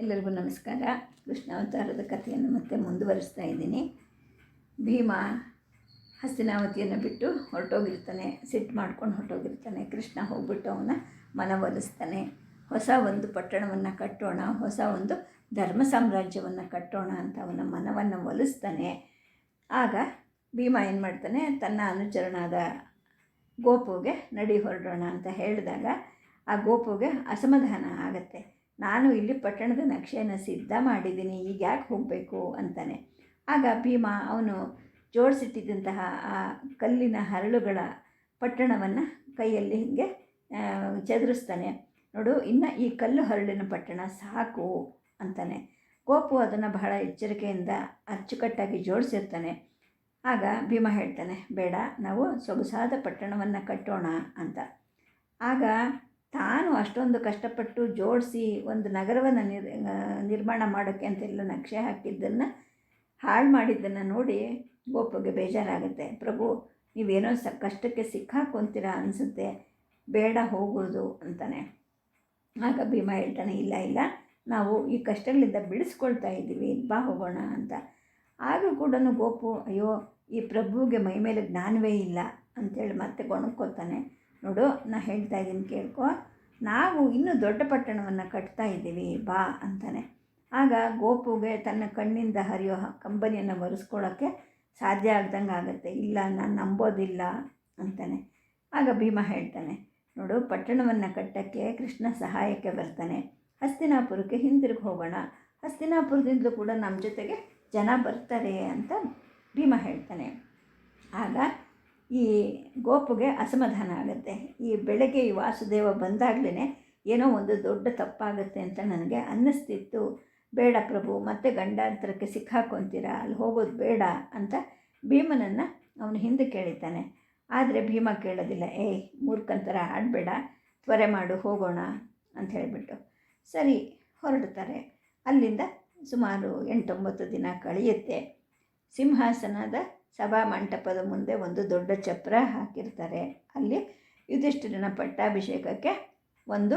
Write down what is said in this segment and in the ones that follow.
ಎಲ್ಲರಿಗೂ ನಮಸ್ಕಾರ. ಕೃಷ್ಣಾವತಾರದ ಕಥೆಯನ್ನು ಮತ್ತೆ ಮುಂದುವರಿಸ್ತಾ ಇದ್ದೀನಿ. ಭೀಮ ಹಸ್ತಿನಾವತಿಯನ್ನು ಬಿಟ್ಟು ಹೊರಟೋಗಿರ್ತಾನೆ, ಸಿಟ್ಟು ಮಾಡ್ಕೊಂಡು ಹೊರಟೋಗಿರ್ತಾನೆ. ಕೃಷ್ಣ ಹೋಗ್ಬಿಟ್ಟು ಅವನ ಮನವೊಲಿಸ್ತಾನೆ ಹೊಸ ಒಂದು ಪಟ್ಟಣವನ್ನು ಕಟ್ಟೋಣ, ಹೊಸ ಒಂದು ಧರ್ಮ ಸಾಮ್ರಾಜ್ಯವನ್ನು ಕಟ್ಟೋಣ ಅಂತ ಅವನ ಮನವನ್ನು ಒಲಿಸ್ತಾನೆ. ಆಗ ಭೀಮ ಏನು ಮಾಡ್ತಾನೆ, ತನ್ನ ಅನುಚರಣಾದ ಗೋಪುಗೆ ನಡಿ ಹೊರಡೋಣ ಅಂತ ಹೇಳಿದಾಗ ಆ ಗೋಪುಗೆ ಅಸಮಾಧಾನ ಆಗತ್ತೆ. ನಾನು ಇಲ್ಲಿ ಪಟ್ಟಣದ ನಕ್ಷೆಯನ್ನು ಸಿದ್ಧ ಮಾಡಿದ್ದೀನಿ, ಈಗ ಯಾಕೆ ಹೋಗಬೇಕು ಅಂತಾನೆ. ಆಗ ಭೀಮ ಅವನು ಜೋಡಿಸಿಟ್ಟಿದ್ದಂತಹ ಆ ಕಲ್ಲಿನ ಹರಳುಗಳ ಪಟ್ಟಣವನ್ನು ಕೈಯಲ್ಲಿ ಹಿಂಗೆ ಚದುರಿಸ್ತಾನೆ. ನೋಡು, ಇನ್ನು ಈ ಕಲ್ಲು ಹರಳಿನ ಪಟ್ಟಣ ಸಾಕು ಅಂತಾನೆ. ಕೋಪು ಅದನ್ನು ಬಹಳ ಎಚ್ಚರಿಕೆಯಿಂದ ಅಚ್ಚುಕಟ್ಟಾಗಿ ಜೋಡಿಸಿರ್ತಾನೆ. ಆಗ ಭೀಮ ಹೇಳ್ತಾನೆ, ಬೇಡ, ನಾವು ಸೊಗಸಾದ ಪಟ್ಟಣವನ್ನು ಕಟ್ಟೋಣ ಅಂತ. ಆಗ ತಾನು ಅಷ್ಟೊಂದು ಕಷ್ಟಪಟ್ಟು ಜೋಡಿಸಿ ಒಂದು ನಗರವನ್ನು ನಿರ್ ನಿರ್ಮಾಣ ಮಾಡೋಕ್ಕೆ ಅಂತೆಲ್ಲ ನಕ್ಷೆ ಹಾಕಿದ್ದನ್ನು, ಹಾಳು ಮಾಡಿದ್ದನ್ನು ನೋಡಿ ಗೋಪುಗೆ ಬೇಜಾರಾಗುತ್ತೆ. ಪ್ರಭು, ನೀವೇನೋ ಸ, ಕಷ್ಟಕ್ಕೆ ಸಿಕ್ಕಾಕೊಂತೀರ ಅನಿಸುತ್ತೆ. ಬೇಡ, ಹೋಗೋದು, ಅಂತಾನೆ. ಆಗ ಭೀಮ ಹೇಳ್ತಾನೆ, ಇಲ್ಲ ಇಲ್ಲ. ನಾವು ಈ ಕಷ್ಟಗಳಿಂದ ಬಿಡಿಸ್ಕೊಳ್ತಾ ಇದ್ದೀವಿ. ಬಾ, ಹೋಗೋಣ, ಅಂತ. ಆಗ ಕೂಡ ಗೋಪು, ಅಯ್ಯೋ, ಈ ಪ್ರಭುಗೆ ಮೈ ಮೇಲೆ ಜ್ಞಾನವೇ ಇಲ್ಲ, ಅಂಥೇಳಿ ಮತ್ತೆ ಗೊಣಕ್ಕೋತಾನೆ. ನೋಡು, ನಾ ಹೇಳ್ತಾ ಇದ್ದೀನಿ ಕೇಳ್ಕೊ. ನಾವು ಇನ್ನೂ ದೊಡ್ಡ ಪಟ್ಟಣವನ್ನು ಕಟ್ತಾ ಇದ್ದೀವಿ, ಬಾ ಅಂತಾನೆ. ಆಗ ಗೋಪುಗೆ ತನ್ನ ಕಣ್ಣಿಂದ ಹರಿಯೋ ಕಂಬನಿಯನ್ನು ಒರೆಸ್ಕೊಳ್ಳೋಕ್ಕೆ ಸಾಧ್ಯ ಆಗ್ದಂಗೆ ಆಗುತ್ತೆ. ಇಲ್ಲ, ನಾನು ನಂಬೋದಿಲ್ಲ ಅಂತಾನೆ. ಆಗ ಭೀಮ ಹೇಳ್ತಾನೆ, ನೋಡು, ಪಟ್ಟಣವನ್ನು ಕಟ್ಟೋಕ್ಕೆ ಕೃಷ್ಣ ಸಹಾಯಕ್ಕೆ ಬರ್ತಾನೆ. ಹಸ್ತಿನಾಪುರಕ್ಕೆ ಹಿಂದಿರುಗಿ ಹೋಗೋಣ. ಹಸ್ತಿನಾಪುರದಿಂದಲೂ ಕೂಡ ನಮ್ಮ ಜೊತೆಗೆ ಜನ ಬರ್ತಾರೆ ಅಂತ ಭೀಮ ಹೇಳ್ತಾನೆ. ಆಗ ಈ ಗೋಪುಗೆ ಅಸಮಾಧಾನ ಆಗುತ್ತೆ. ಈ ಬೆಳಗ್ಗೆ ಈ ವಾಸುದೇವ ಬಂದಾಗಲೇ ಏನೋ ಒಂದು ದೊಡ್ಡ ತಪ್ಪಾಗುತ್ತೆ ಅಂತ ನನಗೆ ಅನ್ನಿಸ್ತಿತ್ತು. ಬೇಡ ಪ್ರಭು, ಮತ್ತೆ ಗಂಡಾಂತರಕ್ಕೆ ಸಿಕ್ಕಾಕೊತೀರಾ? ಅಲ್ಲಿ ಹೋಗೋದು ಬೇಡ ಅಂತ ಭೀಮನನ್ನು ಅವನು ಹಿಂದೆ ಕೇಳಿತಾನೆ ಆದರೆ ಭೀಮ ಕೇಳೋದಿಲ್ಲ, ಏಯ್, ಮೂರ್ಖಂತರ ಆಡಬೇಡ, ತ್ವರೆ ಮಾಡು, ಹೋಗೋಣ ಅಂತ ಹೇಳಿಬಿಟ್ಟು. ಸರಿ, ಹೊರಡ್ತಾರೆ. ಅಲ್ಲಿಂದ ಸುಮಾರು ಎಂಟೊಂಬತ್ತು ದಿನ ಕಳೆಯುತ್ತೆ. ಸಿಂಹಾಸನದ ಸಭಾ ಮಂಟಪದ ಮುಂದೆ ಒಂದು ದೊಡ್ಡ ಚಪ್ರ ಹಾಕಿರ್ತಾರೆ. ಅಲ್ಲಿ ಯುಧಿಷ್ಠಿರನ ಪಟ್ಟಾಭಿಷೇಕಕ್ಕೆ ಒಂದು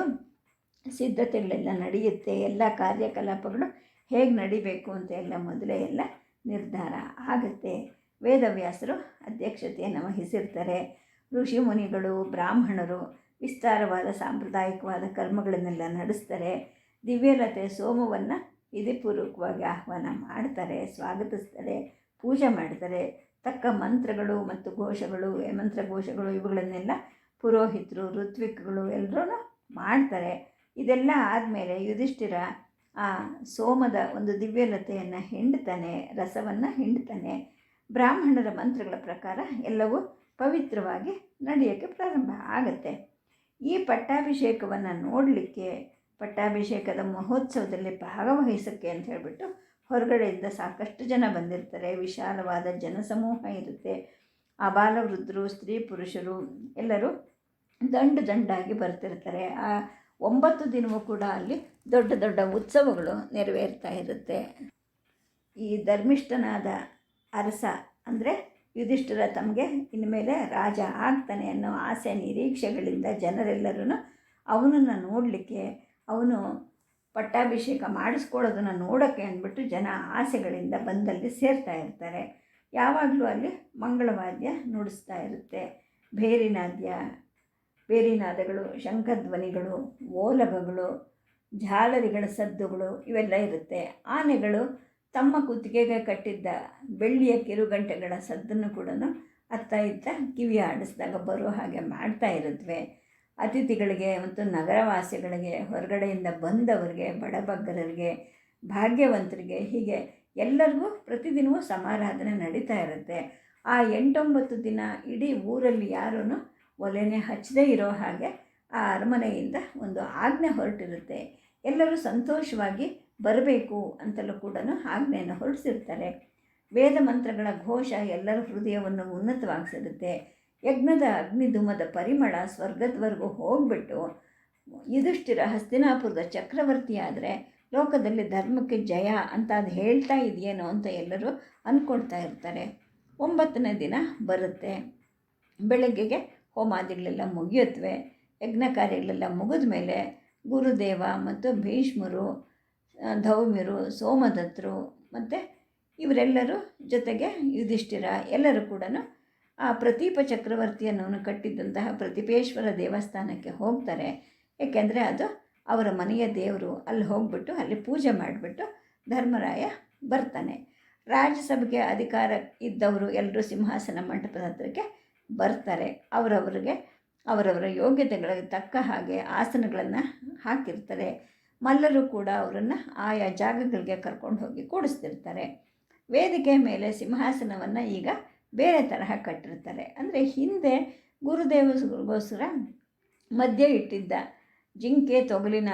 ಸಿದ್ಧತೆಗಳೆಲ್ಲ ನಡೆಯುತ್ತೆ. ಎಲ್ಲ ಕಾರ್ಯಕಲಾಪಗಳು ಹೇಗೆ ನಡಿಬೇಕು ಅಂತ ಎಲ್ಲ ಮೊದಲೇ ಎಲ್ಲ ನಿರ್ಧಾರ ಆಗುತ್ತೆ. ವೇದವ್ಯಾಸರು ಅಧ್ಯಕ್ಷತೆಯನ್ನು ವಹಿಸಿರ್ತಾರೆ. ಋಷಿ ಮುನಿಗಳು, ಬ್ರಾಹ್ಮಣರು ವಿಸ್ತಾರವಾದ ಸಾಂಪ್ರದಾಯಿಕವಾದ ಕರ್ಮಗಳನ್ನೆಲ್ಲ ನಡೆಸ್ತಾರೆ. ದಿವ್ಯಲತೆ ಸೋಮವನ್ನು ವಿಧಿಪೂರ್ವಕವಾಗಿ ಆಹ್ವಾನ ಮಾಡ್ತಾರೆ, ಸ್ವಾಗತಿಸ್ತಾರೆ, ಪೂಜೆ ಮಾಡ್ತಾರೆ. ತಕ್ಕ ಮಂತ್ರಗಳು ಮತ್ತು ಘೋಷಗಳು ಮಂತ್ರ ಘೋಷಗಳು ಇವುಗಳನ್ನೆಲ್ಲ ಪುರೋಹಿತರು ಋತ್ವಿಕ್ಗಳು ಎಲ್ಲರೂ ಮಾಡ್ತಾರೆ. ಇದೆಲ್ಲ ಆದಮೇಲೆ ಯುಧಿಷ್ಠಿರ ಆ ಸೋಮದ ಒಂದು ದಿವ್ಯಲತೆಯನ್ನು ಹಿಂಡ್ತಾನೆ, ರಸವನ್ನು ಹಿಂಡ್ತಾನೆ. ಬ್ರಾಹ್ಮಣರ ಮಂತ್ರಗಳ ಪ್ರಕಾರ ಎಲ್ಲವೂ ಪವಿತ್ರವಾಗಿ ನಡೆಯೋಕ್ಕೆ ಪ್ರಾರಂಭ ಆಗುತ್ತೆ. ಈ ಪಟ್ಟಾಭಿಷೇಕವನ್ನು ನೋಡಲಿಕ್ಕೆ, ಪಟ್ಟಾಭಿಷೇಕದ ಮಹೋತ್ಸವದಲ್ಲಿ ಭಾಗವಹಿಸೋಕ್ಕೆ ಅಂತ ಹೇಳಿಬಿಟ್ಟು ಹೊರಗಡೆಯಿಂದ ಸಾಕಷ್ಟು ಜನ ಬಂದಿರ್ತಾರೆ, ವಿಶಾಲವಾದ ಜನಸಮೂಹ ಇರುತ್ತೆ. ಅಬಾಲವೃದ್ಧರು ಸ್ತ್ರೀ ಪುರುಷರು ಎಲ್ಲರೂ ದಂಡು ದಂಡಾಗಿ ಬರ್ತಿರ್ತಾರೆ. ಆ ಒಂಬತ್ತು ದಿನವೂ ಕೂಡ ಅಲ್ಲಿ ದೊಡ್ಡ ದೊಡ್ಡ ಉತ್ಸವಗಳು ನೆರವೇರ್ತಾ ಇರುತ್ತೆ. ಈ ಧರ್ಮಿಷ್ಠನಾದ ಅರಸ ಅಂದರೆ ಯುಧಿಷ್ಠಿರ ತಮಗೆ ಇನ್ಮೇಲೆ ರಾಜ ಆಗ್ತಾನೆ ಅನ್ನೋ ಆಸೆ ನಿರೀಕ್ಷೆಗಳಿಂದ ಜನರೆಲ್ಲರೂ ಅವನನ್ನು ನೋಡಲಿಕ್ಕೆ, ಅವನು ಪಟ್ಟಾಭಿಷೇಕ ಮಾಡಿಸ್ಕೊಳ್ಳೋದನ್ನು ನೋಡೋಕ್ಕೆ ಅಂದ್ಬಿಟ್ಟು ಜನ ಆಸೆಗಳಿಂದ ಬಂದಲ್ಲಿ ಸೇರ್ತಾ ಇರ್ತಾರೆ. ಯಾವಾಗಲೂ ಅಲ್ಲಿ ಮಂಗಳವಾದ್ಯ ನುಡಿಸ್ತಾ ಇರುತ್ತೆ. ಭೇರಿನಾದ್ಯ ಬೇರಿನಾದಗಳು ಶಂಖಧ್ವನಿಗಳು, ಓಲಗಗಳು, ಜಾಲರಿಗಳ ಸದ್ದುಗಳು ಇವೆಲ್ಲ ಇರುತ್ತೆ. ಆನೆಗಳು ತಮ್ಮ ಕುತ್ತಿಗೆಗೆ ಕಟ್ಟಿದ್ದ ಬೆಳ್ಳಿಯ ಕಿರುಗಂಟೆಗಳ ಸದ್ದನ್ನು ಕೂಡ ಅತ್ತ ಇತ್ತ ಕಿವಿ ಆಡಿಸಿದಾಗ ಬರೋ ಹಾಗೆ ಮಾಡ್ತಾ ಇರುತ್ತವೆ ಅತಿಥಿಗಳಿಗೆ ಮತ್ತು ನಗರವಾಸಿಗಳಿಗೆ, ಹೊರಗಡೆಯಿಂದ ಬಂದವರಿಗೆ ಬಡಬಗ್ಗರಿಗೆ ಭಾಗ್ಯವಂತರಿಗೆ ಹೀಗೆ ಎಲ್ಲರಿಗೂ ಪ್ರತಿದಿನವೂ ಸಮಾರಾಧನೆ ನಡೀತಾ ಇರುತ್ತೆ. ಆ ಎಂಟೊಂಬತ್ತು ದಿನ ಇಡೀ ಊರಲ್ಲಿ ಯಾರೂ ಒಲೆನೇ ಹಚ್ಚದೇ ಇರೋ ಹಾಗೆ ಆ ಅರಮನೆಯಿಂದ ಒಂದು ಆಜ್ಞೆ ಹೊರಟಿರುತ್ತೆ. ಎಲ್ಲರೂ ಸಂತೋಷವಾಗಿ ಬರಬೇಕು ಅಂತಲೂ ಕೂಡ ಆಜ್ಞೆಯನ್ನು ಹೊರಡಿಸಿರ್ತಾರೆ ವೇದ ಮಂತ್ರಗಳ ಘೋಷ ಎಲ್ಲರ ಹೃದಯವನ್ನು ಉನ್ನತವಾಗಿಸಿರುತ್ತೆ. ಯಜ್ಞದ ಅಗ್ನಿಧೂಮದ ಪರಿಮಳ ಸ್ವರ್ಗದವರೆಗೂ ಹೋಗ್ಬಿಟ್ಟು ಯುಧಿಷ್ಠಿರ ಹಸ್ತಿನಾಪುರದ ಚಕ್ರವರ್ತಿ ಆದರೆ ಲೋಕದಲ್ಲಿ ಧರ್ಮಕ್ಕೆ ಜಯ ಅಂತ ಅದು ಹೇಳ್ತಾ ಇದೆಯೇನೋ ಅಂತ ಎಲ್ಲರೂ ಅಂದ್ಕೊಳ್ತಾ ಇರ್ತಾರೆ. ಒಂಬತ್ತನೇ ದಿನ ಬರುತ್ತೆ. ಬೆಳಗ್ಗೆಗೆ ಹೋಮಾದಿಗಳೆಲ್ಲ ಮುಗಿಯುತ್ತವೆ ಯಜ್ಞ ಕಾರ್ಯಗಳೆಲ್ಲ ಮುಗಿದ ಮೇಲೆ ಗುರುದೇವ ಮತ್ತು ಭೀಷ್ಮರು ಧೌಮ್ಯರು, ಸೋಮದತ್ತರು ಮತ್ತು ಇವರೆಲ್ಲರೂ ಜೊತೆಗೆ ಯುಧಿಷ್ಠಿರ ಎಲ್ಲರೂ ಕೂಡ ಆ ಪ್ರತೀಪ ಚಕ್ರವರ್ತಿಯನ್ನು ಕಟ್ಟಿದ್ದಂತಹ ಪ್ರತಿಪೇಶ್ವರ ದೇವಸ್ಥಾನಕ್ಕೆ ಹೋಗ್ತಾರೆ. ಏಕೆಂದರೆ ಅದು ಅವರ ಮನೆಯ ದೇವರು. ಅಲ್ಲಿ ಹೋಗ್ಬಿಟ್ಟು, ಅಲ್ಲಿ ಪೂಜೆ ಮಾಡಿಬಿಟ್ಟು ಧರ್ಮರಾಯ ಬರ್ತಾನೆ. ರಾಜ್ಯಸಭೆಗೆ ಅಧಿಕಾರ ಇದ್ದವರು ಎಲ್ಲರೂ ಸಿಂಹಾಸನ ಮಂಟಪದ ಹತ್ರಕ್ಕೆ ಬರ್ತಾರೆ. ಅವರವರಿಗೆ, ಅವರವರ ಯೋಗ್ಯತೆಗಳಿಗೆ ತಕ್ಕ ಹಾಗೆ ಆಸನಗಳನ್ನು ಹಾಕಿರ್ತಾರೆ. ಮಲ್ಲರು ಕೂಡ ಅವರನ್ನು ಆಯಾ ಜಾಗಗಳಿಗೆ ಕರ್ಕೊಂಡು ಹೋಗಿ ಕೂಡಿಸ್ತಿರ್ತಾರೆ. ವೇದಿಕೆ ಮೇಲೆ ಸಿಂಹಾಸನವನ್ನು ಈಗ ಬೇರೆ ತರಹ ಕಟ್ಟಿರ್ತಾರೆ. ಅಂದರೆ ಹಿಂದೆ ಗುರುದೇವಗೋಸ್ಕರ ಮಧ್ಯ ಇಟ್ಟಿದ್ದ ಜಿಂಕೆ ತೊಗಲಿನ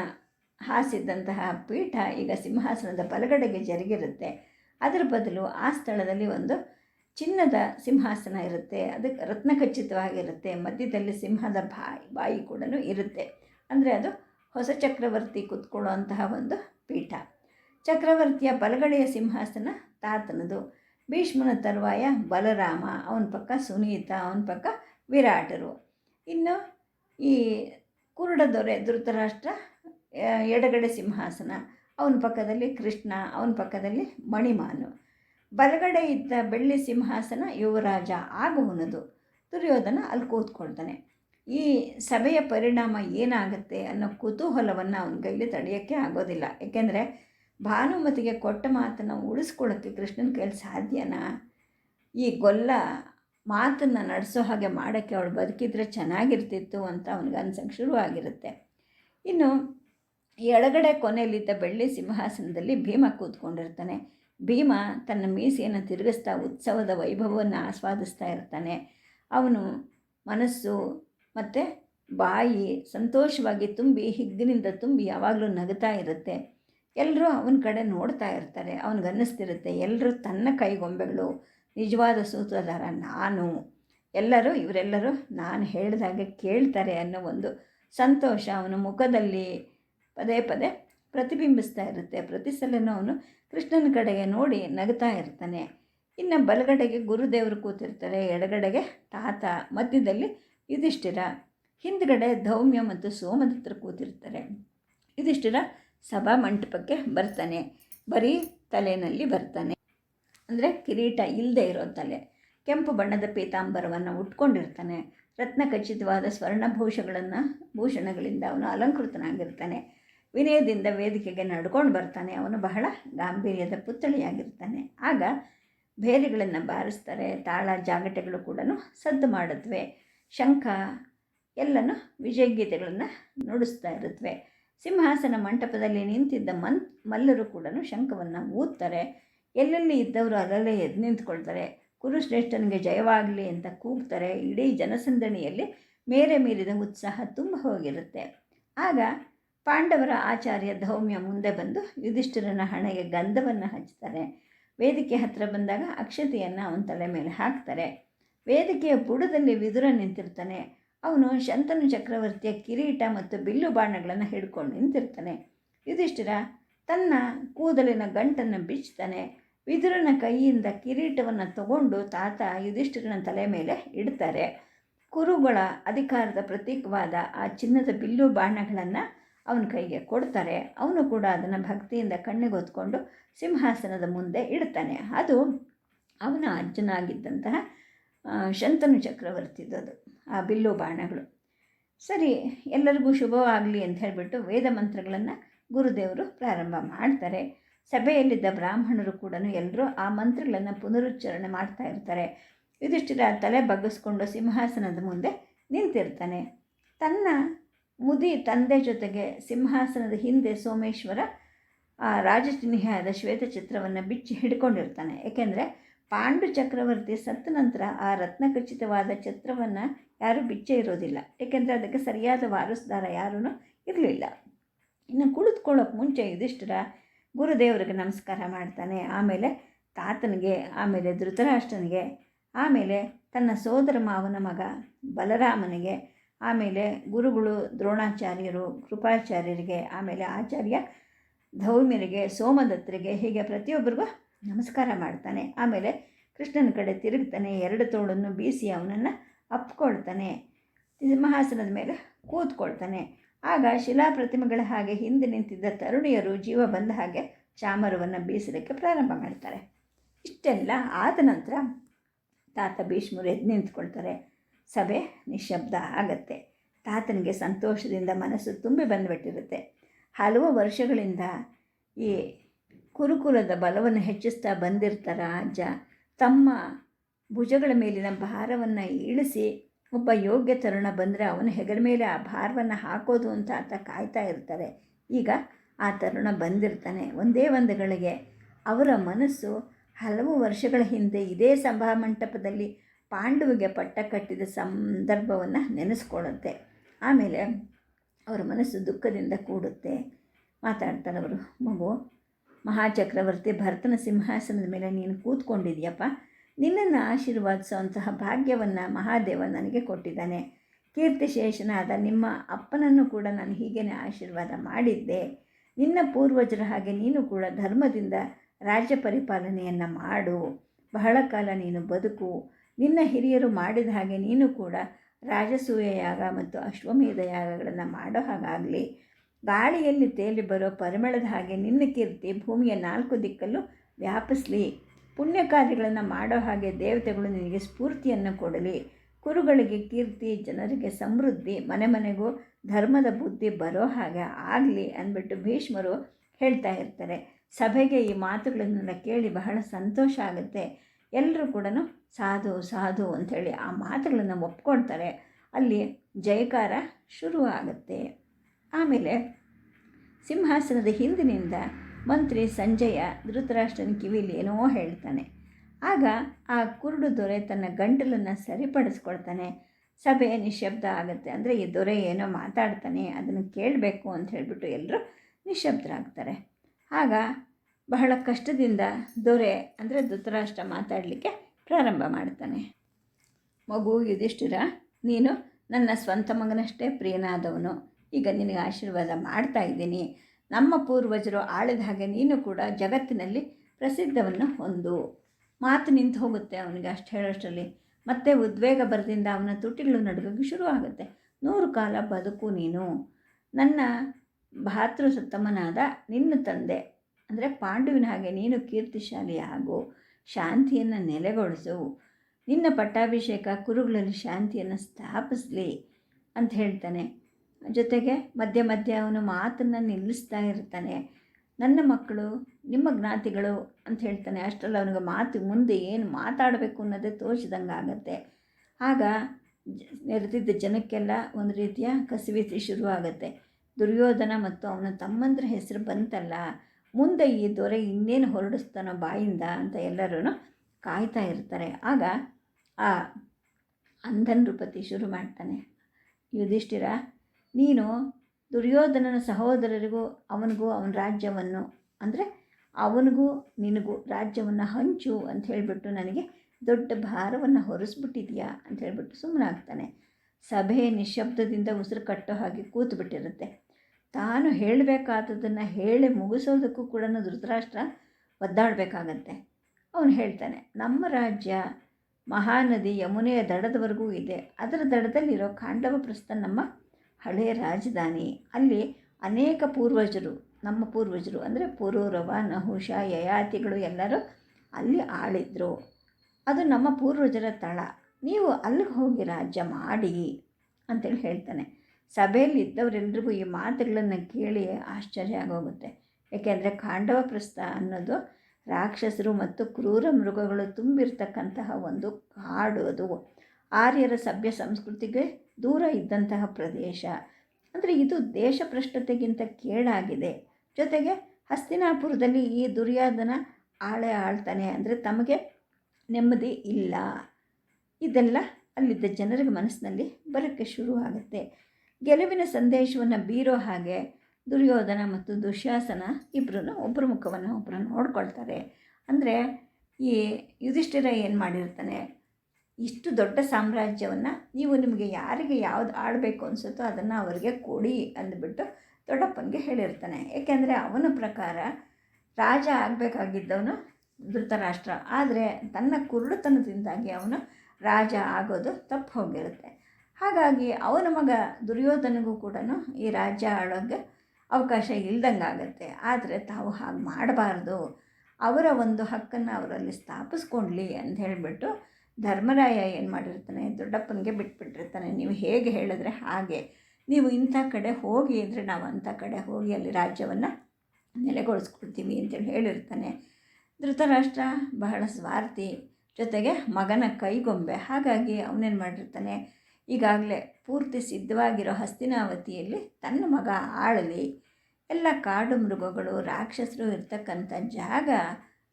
ಹಾಸಿದ್ದಂತಹ ಪೀಠ ಈಗ ಸಿಂಹಾಸನದ ಬಲಗಡೆಗೆ ಜರುಗಿರುತ್ತೆ. ಅದರ ಬದಲು ಆ ಸ್ಥಳದಲ್ಲಿ ಒಂದು ಚಿನ್ನದ ಸಿಂಹಾಸನ ಇರುತ್ತೆ. ಅದಕ್ಕೆ ರತ್ನಖಚಿತವಾಗಿರುತ್ತೆ. ಮಧ್ಯದಲ್ಲಿ ಸಿಂಹದ ಬಾಯಿ ಬಾಯಿ ಕೂಡ ಇರುತ್ತೆ. ಅಂದರೆ ಅದು ಹೊಸ ಚಕ್ರವರ್ತಿ ಕೂತ್ಕೊಳ್ಳುವಂತಹ ಒಂದು ಪೀಠ. ಚಕ್ರವರ್ತಿಯ ಬಲಗಡೆಯ ಸಿಂಹಾಸನ ತಾತನದು. ಭೀಷ್ಮನ ತರುವಾಯ ಬಲರಾಮ, ಅವನ ಪಕ್ಕ ಸುನೀತ, ಅವನ ಪಕ್ಕ ವಿರಾಟರು. ಇನ್ನು ಈ ಕುರುಡ ದೊರೆ ಧೃತರಾಷ್ಟ್ರ ಎಡಗಡೆ ಸಿಂಹಾಸನ, ಅವನ ಪಕ್ಕದಲ್ಲಿ ಕೃಷ್ಣ, ಅವನ ಪಕ್ಕದಲ್ಲಿ ಮಣಿಮಾನು. ಬಲಗಡೆ ಇದ್ದ ಬೆಳ್ಳಿ ಸಿಂಹಾಸನ ಯುವರಾಜ ಆಗುವನದು. ದುರ್ಯೋಧನ ಅಲ್ಲಿ ಕೂತ್ಕೊಳ್ತಾನೆ. ಈ ಸಭೆಯ ಪರಿಣಾಮ ಏನಾಗುತ್ತೆ ಅನ್ನೋ ಕುತೂಹಲವನ್ನು ಅವನ ಕೈಲಿ ತಡೆಯೋಕ್ಕೆ ಆಗೋದಿಲ್ಲ. ಏಕೆಂದರೆ ಭಾನುಮತಿಗೆ ಕೊಟ್ಟ ಮಾತನ್ನು ಉಳಿಸ್ಕೊಳ್ಳೋಕ್ಕೆ ಕೃಷ್ಣನ ಕೈಯಲ್ಲಿ ಸಾಧ್ಯನಾ? ಈ ಗೊಲ್ಲ ಮಾತನ್ನು ನಡೆಸೋ ಹಾಗೆ ಮಾಡೋಕ್ಕೆ ಅವಳು ಬದುಕಿದ್ರೆ ಚೆನ್ನಾಗಿರ್ತಿತ್ತು ಅಂತ ಅವನಿಗೆ ಅನ್ಸಂಗೆ ಶುರುವಾಗಿರುತ್ತೆ ಇನ್ನು ಎಡಗಡೆ ಕೊನೆಯಲ್ಲಿದ್ದ ಬೆಳ್ಳಿ ಸಿಂಹಾಸನದಲ್ಲಿ ಭೀಮ ಕೂತ್ಕೊಂಡಿರ್ತಾನೆ. ಭೀಮ ತನ್ನ ಮೀಸೆಯನ್ನು ತಿರುಗಿಸ್ತಾ ಉತ್ಸವದ ವೈಭವವನ್ನು ಆಸ್ವಾದಿಸ್ತಾ ಇರ್ತಾನೆ. ಅವನು ಮನಸ್ಸು ಮತ್ತು ಬಾಯಿ ಸಂತೋಷವಾಗಿ ತುಂಬಿ ಹಿಗ್ಗಿನಿಂದ ತುಂಬಿ ಯಾವಾಗಲೂ ನಗುತ್ತಾ ಇರುತ್ತೆ. ಎಲ್ಲರೂ ಅವನ ಕಡೆ ನೋಡ್ತಾ ಇರ್ತಾರೆ ಅವನಿಗನ್ನಿಸ್ತಿರುತ್ತೆ ಎಲ್ಲರೂ ತನ್ನ ಕೈಗೊಂಬೆಗಳು, ನಿಜವಾದ ಸೂತ್ರಧಾರ ನಾನು. ಎಲ್ಲರೂ, ಇವರೆಲ್ಲರೂ ನಾನು ಹೇಳಿದಾಗೆ ಕೇಳ್ತಾರೆ ಅನ್ನೋ ಒಂದು ಸಂತೋಷ ಅವನ ಮುಖದಲ್ಲಿ ಪದೇ ಪದೇ ಪ್ರತಿಬಿಂಬಿಸ್ತಾ ಇರುತ್ತೆ. ಪ್ರತಿ ಸಲನೂ ಅವನು ಕೃಷ್ಣನ ಕಡೆಗೆ ನೋಡಿ ನಗ್ತಾ ಇರ್ತಾನೆ. ಇನ್ನು ಬಲಗಡೆಗೆ ಗುರುದೇವರು ಕೂತಿರ್ತಾರೆ, ಎಡಗಡೆಗೆ ತಾತ, ಮಧ್ಯದಲ್ಲಿ ಯುಧಿಷ್ಠಿರ. ಹಿಂದ್ಗಡೆ ಧೌಮ್ಯ ಮತ್ತು ಸೋಮದತ್ತರು ಕೂತಿರ್ತಾರೆ. ಯುಧಿಷ್ಠಿರ ಸಭಾ ಮಂಟಪಕ್ಕೆ ಬರ್ತಾನೆ. ಬರೀ ತಲೆಯಲ್ಲಿ ಬರ್ತಾನೆ. ಅಂದರೆ ಕಿರೀಟ ಇಲ್ಲದೆ ಇರೋ ತಲೆ. ಕೆಂಪು ಬಣ್ಣದ ಪೀತಾಂಬರವನ್ನು ಉಟ್ಕೊಂಡಿರ್ತಾನೆ. ರತ್ನ ಖಚಿತವಾದ ಸ್ವರ್ಣಭೂಷಗಳನ್ನು, ಭೂಷಣಗಳಿಂದ ಅವನು ಅಲಂಕೃತನಾಗಿರ್ತಾನೆ. ವಿನಯದಿಂದ ವೇದಿಕೆಗೆ ನಡ್ಕೊಂಡು ಬರ್ತಾನೆ. ಅವನು ಬಹಳ ಗಾಂಭೀರ್ಯದ ಪುತ್ಥಳಿಯಾಗಿರ್ತಾನೆ. ಆಗ ಬೇರೆಗಳನ್ನು ಬಾರಿಸ್ತಾರೆ. ತಾಳ ಜಾಗಟೆಗಳು ಕೂಡ ಸದ್ದು ಮಾಡುತ್ತವೆ ಶಂಖ ಎಲ್ಲನೂ ವಿಜಯಗೀತೆಗಳನ್ನು ನುಡಿಸ್ತಾ ಇರುತ್ತವೆ ಸಿಂಹಾಸನ ಮಂಟಪದಲ್ಲಿ ನಿಂತಿದ್ದ ಮನ್, ಮಲ್ಲರು ಕೂಡ ಶಂಖವನ್ನು ಊದ್ತಾರೆ. ಎಲ್ಲೆಲ್ಲಿ ಇದ್ದವರು ಅಲ್ಲಲ್ಲೇ ಎದ್ದು ನಿಂತ್ಕೊಳ್ತಾರೆ. ಕುರುಶ್ರೇಷ್ಠನಿಗೆ ಜಯವಾಗಲಿ ಅಂತ ಕೂಗ್ತಾರೆ. ಇಡೀ ಜನಸಂದಣಿಯಲ್ಲಿ ಮೇರೆ ಮೀರಿದ ಉತ್ಸಾಹ ತುಂಬ ಹೋಗಿರುತ್ತೆ. ಆಗ ಪಾಂಡವರ ಆಚಾರ್ಯ ಧೌಮ್ಯ ಮುಂದೆ ಬಂದು ಯುಧಿಷ್ಠಿರನ ಹಣೆಗೆ ಗಂಧವನ್ನು ಹಚ್ತಾರೆ. ವೇದಿಕೆ ಹತ್ತಿರ ಬಂದಾಗ ಅಕ್ಷತೆಯನ್ನು ಅವನ ತಲೆ ಮೇಲೆ ಹಾಕ್ತಾರೆ. ವೇದಿಕೆಯ ಬುಡದಲ್ಲಿ ವಿದುರ ನಿಂತಿರ್ತಾನೆ. ಅವನು ಶಂತನು ಚಕ್ರವರ್ತಿಯ ಕಿರೀಟ ಮತ್ತು ಬಿಲ್ಲು ಬಾಣಗಳನ್ನು ಹಿಡ್ಕೊಂಡು ನಿಂತಿರ್ತಾನೆ. ಯುಧಿಷ್ಠಿರ ತನ್ನ ಕೂದಲಿನ ಗಂಟನ್ನು ಬಿಚ್ಚುತ್ತಾನೆ. ವಿದುರನ ಕೈಯಿಂದ ಕಿರೀಟವನ್ನು ತಗೊಂಡು ತಾತ ಯುಧಿಷ್ಠಿರನ ತಲೆ ಮೇಲೆ ಇಡ್ತಾರೆ. ಕುರುಗಳ ಅಧಿಕಾರದ ಪ್ರತೀಕವಾದ ಆ ಚಿನ್ನದ ಬಿಲ್ಲು ಬಾಣಗಳನ್ನು ಅವನ ಕೈಗೆ ಕೊಡ್ತಾರೆ. ಅವನು ಕೂಡ ಅದನ್ನು ಭಕ್ತಿಯಿಂದ ಕಣ್ಣಿಗೆ ಹೊತ್ಕೊಂಡು ಸಿಂಹಾಸನದ ಮುಂದೆ ಇಡ್ತಾನೆ ಅದು ಅವನ ಅಜ್ಜನಾಗಿದ್ದಂತಹ ಶಂತನು ಚಕ್ರವರ್ತಿದದು ಆ ಬಿಲ್ಲು ಬಾಣಗಳು. ಸರಿ, ಎಲ್ಲರಿಗೂ ಶುಭವಾಗಲಿ ಅಂತ ಹೇಳಿಬಿಟ್ಟು ವೇದ ಮಂತ್ರಗಳನ್ನು ಗುರುದೇವರು ಪ್ರಾರಂಭ ಮಾಡ್ತಾರೆ. ಸಭೆಯಲ್ಲಿದ್ದ ಬ್ರಾಹ್ಮಣರು ಕೂಡ ಎಲ್ಲರೂ ಆ ಮಂತ್ರಗಳನ್ನು ಪುನರುಚ್ಚಾರಣೆ ಮಾಡ್ತಾ ಇರ್ತಾರೆ. ಯುಧಿಷ್ಠಿರ ತಲೆ ಬಗ್ಗಿಸ್ಕೊಂಡು ಸಿಂಹಾಸನದ ಮುಂದೆ ನಿಂತಿರ್ತಾನೆ. ತನ್ನ ಮುದಿ ತಂದೆ ಜೊತೆಗೆ ಸಿಂಹಾಸನದ ಹಿಂದೆ ಸೋಮೇಶ್ವರ ಆ ರಾಜಚಿಹ್ನೆಯಾದ ಶ್ವೇತಚಿತ್ರವನ್ನು ಬಿಚ್ಚಿ ಹಿಡ್ಕೊಂಡಿರ್ತಾನೆ. ಏಕೆಂದರೆ ಪಾಂಡು ಚಕ್ರವರ್ತಿ ಸತ್ತ ನಂತರ ಆ ರತ್ನ ಖಚಿತವಾದ ಛತ್ರವನ್ನು ಯಾರೂ ಬಿಚ್ಚೇ ಇರೋದಿಲ್ಲ. ಏಕೆಂದರೆ ಅದಕ್ಕೆ ಸರಿಯಾದ ವಾರಸುದಾರ ಯಾರೂ ಇರಲಿಲ್ಲ. ಇನ್ನು ಕುಳಿತುಕೊಳ್ಳೋಕೆ ಮುಂಚೆ ಯುಧಿಷ್ಠಿರ ಗುರುದೇವರಿಗೆ ನಮಸ್ಕಾರ ಮಾಡ್ತಾನೆ. ಆಮೇಲೆ ತಾತನಿಗೆ, ಆಮೇಲೆ ಧೃತರಾಷ್ಟ್ರನಿಗೆ, ಆಮೇಲೆ ತನ್ನ ಸೋದರ ಮಾವನ ಮಗ ಬಲರಾಮನಿಗೆ, ಆಮೇಲೆ ಗುರುಗಳು ದ್ರೋಣಾಚಾರ್ಯರು, ಕೃಪಾಚಾರ್ಯರಿಗೆ, ಆಮೇಲೆ ಆಚಾರ್ಯ ಧೌಮ್ಯರಿಗೆ, ಸೋಮದತ್ತರಿಗೆ, ಹೀಗೆ ಪ್ರತಿಯೊಬ್ಬರಿಗೂ ನಮಸ್ಕಾರ ಮಾಡ್ತಾನೆ. ಆಮೇಲೆ ಕೃಷ್ಣನ ಕಡೆ ತಿರುಗ್ತಾನೆ, ಎರಡು ತೋಳನ್ನು ಬೀಸಿ ಅವನನ್ನು ಅಪ್ಕೊಳ್ತಾನೆ. ಸಿಂಹಾಸನದ ಮೇಲೆ ಕೂತ್ಕೊಳ್ತಾನೆ. ಆಗ ಶಿಲಾಪ್ರತಿಮೆಗಳ ಹಾಗೆ ಹಿಂದೆ ನಿಂತಿದ್ದ ತರುಣಿಯರು ಜೀವ ಬಂದ ಹಾಗೆ ಚಾಮರವನ್ನು ಬೀಸಲಿಕ್ಕೆ ಪ್ರಾರಂಭ ಮಾಡ್ತಾರೆ. ಇಷ್ಟೆಲ್ಲ ಆದ ನಂತರ ತಾತ ಭೀಷ್ಮರು ಎದ್ದು ನಿಂತ್ಕೊಳ್ತಾರೆ. ಸಭೆ ನಿಶಬ್ದ ಆಗತ್ತೆ. ತಾತನಿಗೆ ಸಂತೋಷದಿಂದ ಮನಸ್ಸು ತುಂಬಿ ಬಂದುಬಿಟ್ಟಿರುತ್ತೆ. ಹಲವು ವರ್ಷಗಳಿಂದ ಈ ಕುರುಕುಲದ ಬಲವನ್ನು ಹೆಚ್ಚಿಸ್ತಾ ಬಂದಿರ್ತಾರ ಅಜ್ಜ ತಮ್ಮ ಭುಜಗಳ ಮೇಲಿನ ಭಾರವನ್ನು ಇಳಿಸಿ ಒಬ್ಬ ಯೋಗ್ಯ ತರುಣ ಬಂದರೆ ಅವನ ಹೆಗಲ ಮೇಲೆ ಆ ಭಾರವನ್ನು ಹಾಕೋದು ಅಂತ ಆತ ಕಾಯ್ತಾ ಇರ್ತಾರೆ. ಈಗ ಆ ತರುಣ ಬಂದಿರ್ತಾನೆ. ಒಂದೇ ಒಂದು ಗಳಿಗೆ ಅವರ ಮನಸ್ಸು ಹಲವು ವರ್ಷಗಳ ಹಿಂದೆ ಇದೇ ಸಭಾ ಮಂಟಪದಲ್ಲಿ ಪಾಂಡವಿಗೆ ಪಟ್ಟ ಕಟ್ಟಿದ ಸಂದರ್ಭವನ್ನು ನೆನೆಸ್ಕೊಳ್ಳುತ್ತೆ. ಆಮೇಲೆ ಅವರ ಮನಸ್ಸು ದುಃಖದಿಂದ ಕೂಡುತ್ತೆ. ಮಾತಾಡ್ತಾರೆ ಅವರು, ಮಗು ಮಹಾಚಕ್ರವರ್ತಿ ಭರತನ ಸಿಂಹಾಸನದ ಮೇಲೆ ನೀನು ಕೂತ್ಕೊಂಡಿದ್ಯಪ್ಪ. ನಿನ್ನನ್ನು ಆಶೀರ್ವಾದಿಸುವಂತಹ ಭಾಗ್ಯವನ್ನು ಮಹಾದೇವ ನನಗೆ ಕೊಟ್ಟಿದ್ದಾನೆ. ಕೀರ್ತಿಶೇಷನಾದ ನಿಮ್ಮ ಅಪ್ಪನನ್ನು ಕೂಡ ನಾನು ಹೀಗೇನೆ ಆಶೀರ್ವಾದ ಮಾಡಿದ್ದೆ. ನಿನ್ನ ಪೂರ್ವಜರ ಹಾಗೆ ನೀನು ಕೂಡ ಧರ್ಮದಿಂದ ರಾಜ್ಯ ಪರಿಪಾಲನೆಯನ್ನು ಮಾಡು. ಬಹಳ ಕಾಲ ನೀನು ಬದುಕು. ನಿನ್ನ ಹಿರಿಯರು ಮಾಡಿದ ಹಾಗೆ ನೀನು ಕೂಡ ರಾಜಸೂಯ ಯಾಗ ಮತ್ತು ಅಶ್ವಮೇಧ ಯಾಗಗಳನ್ನು ಮಾಡೋ ಹಾಗಾಗಲಿ. ಗಾಳಿಯಲ್ಲಿ ತೇಲಿ ಬರೋ ಪರಿಮಳದ ಹಾಗೆ ನಿನ್ನ ಕೀರ್ತಿ ಭೂಮಿಯ ನಾಲ್ಕು ದಿಕ್ಕಲ್ಲೂ ವ್ಯಾಪಿಸಲಿ. ಪುಣ್ಯ ಕಾರ್ಯಗಳನ್ನು ಮಾಡೋ ಹಾಗೆ ದೇವತೆಗಳು ನಿನಗೆ ಸ್ಫೂರ್ತಿಯನ್ನು ಕೊಡಲಿ. ಕುರುಗಳಿಗೆ ಕೀರ್ತಿ, ಜನರಿಗೆ ಸಮೃದ್ಧಿ, ಮನೆ ಮನೆಗೂ ಧರ್ಮದ ಬುದ್ಧಿ ಬರೋ ಹಾಗೆ ಆಗಲಿ ಅಂದ್ಬಿಟ್ಟು ಭೀಷ್ಮರು ಹೇಳ್ತಾ ಇರ್ತಾರೆ. ಸಭೆಗೆ ಈ ಮಾತುಗಳನ್ನೆಲ್ಲ ಕೇಳಿ ಬಹಳ ಸಂತೋಷ ಆಗುತ್ತೆ. ಎಲ್ಲರೂ ಕೂಡ ಸಾಧು ಸಾಧು ಅಂಥೇಳಿ ಆ ಮಾತುಗಳನ್ನು ಒಪ್ಕೊಳ್ತಾರೆ. ಅಲ್ಲಿ ಜಯಕಾರ ಶುರು ಆಗುತ್ತೆ ಆಮೇಲೆ ಸಿಂಹಾಸನದ ಹಿಂದಿನಿಂದ ಮಂತ್ರಿ ಸಂಜಯ ಧೃತರಾಷ್ಟ್ರನ ಕಿವಿಲಿ ಏನೋ ಹೇಳ್ತಾನೆ. ಆಗ ಆ ಕುರುಡು ದೊರೆ ತನ್ನ ಗಂಟಲನ್ನು ಸರಿಪಡಿಸ್ಕೊಳ್ತಾನೆ. ಸಭೆ ನಿಶಬ್ದ ಆಗುತ್ತೆ. ಅಂದರೆ ಈ ದೊರೆ ಏನೋ ಮಾತಾಡ್ತಾನೆ, ಅದನ್ನು ಕೇಳಬೇಕು ಅಂತ ಹೇಳಿಬಿಟ್ಟು ಎಲ್ಲರೂ ನಿಶಬ್ದರಾಗ್ತಾರೆ ಆಗ ಬಹಳ ಕಷ್ಟದಿಂದ ದೊರೆ, ಅಂದರೆ ಧೃತರಾಷ್ಟ್ರ ಮಾತಾಡಲಿಕ್ಕೆ ಪ್ರಾರಂಭ ಮಾಡ್ತಾನೆ. ಮಗು ಯುಧಿಷ್ಠಿರ, ನೀನು ನನ್ನ ಸ್ವಂತ ಮಗನಷ್ಟೇ ಪ್ರಿಯನಾದವನು. ಈಗ ನಿನಗೆ ಆಶೀರ್ವಾದ ಮಾಡ್ತಾ ಇದ್ದೀನಿ. ನಮ್ಮ ಪೂರ್ವಜರು ಆಳಿದ ಹಾಗೆ ನೀನು ಕೂಡ ಜಗತ್ತಿನಲ್ಲಿ ಪ್ರಸಿದ್ಧವನ್ನು ಹೊಂದು. ಮಾತು ನಿಂತು ಹೋಗುತ್ತೆ ಅವನಿಗೆ ಅಷ್ಟು ಹೇಳೋಷ್ಟರಲ್ಲಿ. ಮತ್ತೆ ಉದ್ವೇಗ ಬರದಿಂದ ಅವನ ತುಟಿಗಳು ನಡುಗೋಕ್ಕೆ ಶುರು ಆಗುತ್ತೆ ನೂರು ಕಾಲ ಬದುಕು ನೀನು. ನನ್ನ ಭಾತೃ ಸತ್ತಮ್ಮನಾದ ನಿನ್ನ ತಂದೆ, ಅಂದರೆ ಪಾಂಡುವಿನ ಹಾಗೆ ನೀನು ಕೀರ್ತಿಶಾಲಿ ಆಗು, ಶಾಂತಿಯನ್ನು ನೆಲೆಗೊಳಿಸು. ನಿನ್ನ ಪಟ್ಟಾಭಿಷೇಕ ಕುರುಗಳಲ್ಲಿ ಶಾಂತಿಯನ್ನು ಸ್ಥಾಪಿಸಲಿ ಅಂತ ಹೇಳ್ತಾನೆ. ಜೊತೆಗೆ ಮಧ್ಯೆ ಮಧ್ಯೆ ಅವನು ಮಾತನ್ನು ನಿಲ್ಲಿಸ್ತಾ ಇರ್ತಾನೆ. ನನ್ನ ಮಕ್ಕಳು, ನಿಮ್ಮ ಜ್ಞಾತಿಗಳು ಅಂತ ಹೇಳ್ತಾನೆ. ಅಷ್ಟರಲ್ಲಿ ಅವನಿಗೆ ಮಾತು ಮುಂದೆ ಏನು ಮಾತಾಡಬೇಕು ಅನ್ನೋದೇ ತೋಚಿದಂಗೆ ಆಗುತ್ತೆ. ಆಗ ನೆರೆದಿದ್ದ ಜನಕ್ಕೆಲ್ಲ ಒಂದು ರೀತಿಯ ಕಸಿವಿಸಿ ಶುರುವಾಗುತ್ತೆ ದುರ್ಯೋಧನ ಮತ್ತು ಅವನ ತಮ್ಮಂದ್ರ ಹೆಸರು ಬಂತಲ್ಲ, ಮುಂದೆ ಈ ದೊರೆ ಇನ್ನೇನು ಹೊರಡಿಸ್ತಾನೋ ಬಾಯಿಂದ ಅಂತ ಎಲ್ಲರೂ ಕಾಯ್ತಾ ಇರ್ತಾರೆ. ಆಗ ಆ ಅಂಧನ್ ರೂಪತಿ ಶುರು ಮಾಡ್ತಾನೆ. ಯುಧಿಷ್ಠಿರ ನೀನು ದುರ್ಯೋಧನನ ಸಹೋದರರಿಗೂ ಅವನಿಗೂ ಅವನ ರಾಜ್ಯವನ್ನು, ಅಂದರೆ ಅವನಿಗೂ ನಿನಗೂ ರಾಜ್ಯವನ್ನು ಹಂಚು ಅಂತ ಹೇಳಿಬಿಟ್ಟು ನನಗೆ ದೊಡ್ಡ ಭಾರವನ್ನು ಹೊರಿಸ್ಬಿಟ್ಟಿದೆಯಾ ಅಂತ ಹೇಳಿಬಿಟ್ಟು ಸುಮ್ಮನಾಗ್ತಾನೆ ಸಭೆ ನಿಶಬ್ದದಿಂದ ಉಸಿರು ಕಟ್ಟೋ ಹಾಗೆ ಕೂತುಬಿಟ್ಟಿರುತ್ತೆ. ತಾನು ಹೇಳಬೇಕಾದದನ್ನು ಹೇಳಿ ಮುಗಿಸೋದಕ್ಕೂ ಕೂಡ ಧೃತರಾಷ್ಟ್ರ ಒದ್ದಾಡಬೇಕಾಗತ್ತೆ. ಅವನು ಹೇಳ್ತಾನೆ, ನಮ್ಮ ರಾಜ್ಯ ಮಹಾನದಿ ಯಮುನೆಯ ದಡದವರೆಗೂ ಇದೆ. ಅದರ ದಡದಲ್ಲಿರೋ ಖಾಂಡವ ಪ್ರಸ್ಥ ನಮ್ಮ ಹಳೆಯ ರಾಜಧಾನಿ. ಅಲ್ಲಿ ಅನೇಕ ಪೂರ್ವಜರು, ನಮ್ಮ ಪೂರ್ವಜರು ಅಂದರೆ ಪುರೂರವ ನಹುಷ, ಯಯಾತಿಗಳು ಎಲ್ಲರೂ ಅಲ್ಲಿ ಆಳಿದ್ರು. ಅದು ನಮ್ಮ ಪೂರ್ವಜರ ತಳ. ನೀವು ಅಲ್ಲಿಗೆ ಹೋಗಿ ರಾಜ್ಯ ಮಾಡಿ ಅಂತೇಳಿ ಹೇಳ್ತಾನೆ. ಸಭೆಯಲ್ಲಿ ಇದ್ದವರೆಲ್ರಿಗೂ ಈ ಮಾತುಗಳನ್ನು ಕೇಳಿ ಆಶ್ಚರ್ಯ ಆಗೋಗುತ್ತೆ. ಏಕೆಂದರೆ ಖಾಂಡವ ಪ್ರಸ್ಥ ಅನ್ನೋದು ರಾಕ್ಷಸರು ಮತ್ತು ಕ್ರೂರ ಮೃಗಗಳು ತುಂಬಿರ್ತಕ್ಕಂತಹ ಒಂದು ಕಾಡು ಅದು. ಆರ್ಯರ ಸಭ್ಯ ಸಂಸ್ಕೃತಿಗೆ ದೂರ ಇದ್ದಂತಹ ಪ್ರದೇಶ. ಅಂದರೆ ಇದು ದೇಶಭ್ರಷ್ಟತೆಗಿಂತ ಕೇಡಾಗಿದೆ. ಜೊತೆಗೆ ಹಸ್ತಿನಾಪುರದಲ್ಲಿ ಈ ದುರ್ಯೋಧನ ಆಳೆ ಆಳ್ತಾನೆ. ಅಂದರೆ ತಮಗೆ ನೆಮ್ಮದಿ ಇಲ್ಲ. ಇದೆಲ್ಲ ಅಲ್ಲಿದ್ದ ಜನರಿಗೆ ಮನಸ್ಸಿನಲ್ಲಿ ಬರೋಕ್ಕೆ ಶುರು ಆಗುತ್ತೆ. ಗೆಲುವಿನ ಸಂದೇಶವನ್ನು ಬೀರೋ ಹಾಗೆ ದುರ್ಯೋಧನ ಮತ್ತು ದುಶ್ಯಾಸನ ಇಬ್ಬರನ್ನು ಒಬ್ಬರ ಮುಖವನ್ನು ಒಬ್ಬರು ನೋಡ್ಕೊಳ್ತಾರೆ. ಅಂದರೆ ಈ ಯುಧಿಷ್ಠಿರ ಏನು ಮಾಡಿರ್ತಾನೆ? ಇಷ್ಟು ದೊಡ್ಡ ಸಾಮ್ರಾಜ್ಯವನ್ನು ನೀವು ನಿಮಗೆ ಯಾರಿಗೆ ಯಾವ್ದು ಆಡಬೇಕು ಅನಿಸುತ್ತೋ ಅದನ್ನು ಅವರಿಗೆ ಕೊಡಿ ಅಂದ್ಬಿಟ್ಟು ದೊಡ್ಡಪ್ಪನಿಗೆ ಹೇಳಿರ್ತಾನೆ. ಏಕೆಂದರೆ ಅವನ ಪ್ರಕಾರ ರಾಜ ಆಗಬೇಕಾಗಿದ್ದವನು ಧೃತರಾಷ್ಟ್ರ. ಆದರೆ ತನ್ನ ಕುರುಡುತನದಿಂದಾಗಿ ಅವನು ರಾಜ ಆಗೋದು ತಪ್ಪು ಹೋಗಿರುತ್ತೆ. ಹಾಗಾಗಿ ಅವನ ಮಗ ದುರ್ಯೋಧನಿಗೂ ಕೂಡ ಈ ರಾಜ್ಯ ಆಳೋಕ್ಕೆ ಅವಕಾಶ ಇಲ್ದಂಗೆ ಆಗುತ್ತೆ. ಆದರೆ ತಾವು ಹಾಗೆ ಮಾಡಬಾರ್ದು. ಅವರ ಒಂದು ಹಕ್ಕನ್ನು ಅವರಲ್ಲಿ ಸ್ಥಾಪಿಸ್ಕೊಂಡ್ಲಿ ಅಂತ ಹೇಳಿಬಿಟ್ಟು ಧರ್ಮರಾಯ ಏನು ಮಾಡಿರ್ತಾನೆ? ದೊಡ್ಡಪ್ಪನಿಗೆ ಬಿಟ್ಬಿಟ್ಟಿರ್ತಾನೆ. ನೀವು ಹೇಗೆ ಹೇಳಿದ್ರೆ ಹಾಗೆ. ನೀವು ಇಂಥ ಕಡೆ ಹೋಗಿ ಅಂದರೆ ನಾವು ಅಂಥ ಕಡೆ ಹೋಗಿ ಅಲ್ಲಿ ರಾಜ್ಯವನ್ನು ನೆಲೆಗೊಳಿಸ್ಕೊಡ್ತೀವಿ ಅಂತೇಳಿ ಹೇಳಿರ್ತಾನೆ. ಧೃತರಾಷ್ಟ್ರ ಬಹಳ ಸ್ವಾರ್ಥಿ. ಜೊತೆಗೆ ಮಗನ ಕೈಗೊಂಬೆ. ಹಾಗಾಗಿ ಅವನೇನು ಮಾಡಿರ್ತಾನೆ? ಈಗಾಗಲೇ ಪೂರ್ತಿ ಸಿದ್ಧವಾಗಿರೋ ಹಸ್ತಿನಾವತಿಯಲ್ಲಿ ತನ್ನ ಮಗ ಆಳಲಿ. ಎಲ್ಲ ಕಾಡು ಮೃಗಗಳು, ರಾಕ್ಷಸರು ಇರ್ತಕ್ಕಂಥ ಜಾಗ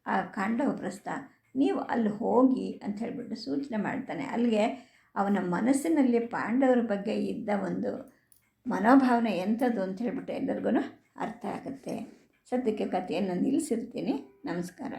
ಆ ಕಾಂಡವ ಪ್ರಸ್ಥ ನೀವು ಅಲ್ಲಿ ಹೋಗಿ ಅಂತ ಹೇಳಿಬಿಟ್ಟು ಸೂಚನೆ ಮಾಡ್ತಾನೆ. ಅಲ್ಲಿಗೆ ಅವನ ಮನಸ್ಸಿನಲ್ಲಿ ಪಾಂಡವರ ಬಗ್ಗೆ ಇದ್ದ ಒಂದು ಮನೋಭಾವನೆ ಎಂಥದ್ದು ಅಂತ ಹೇಳಿಬಿಟ್ಟು ಎಲ್ಲರಿಗೂ ಅರ್ಥ ಆಗುತ್ತೆ. ಸದ್ಯಕ್ಕೆ ಕಥೆಯನ್ನು ನಿಲ್ಲಿಸಿರ್ತೀನಿ. ನಮಸ್ಕಾರ.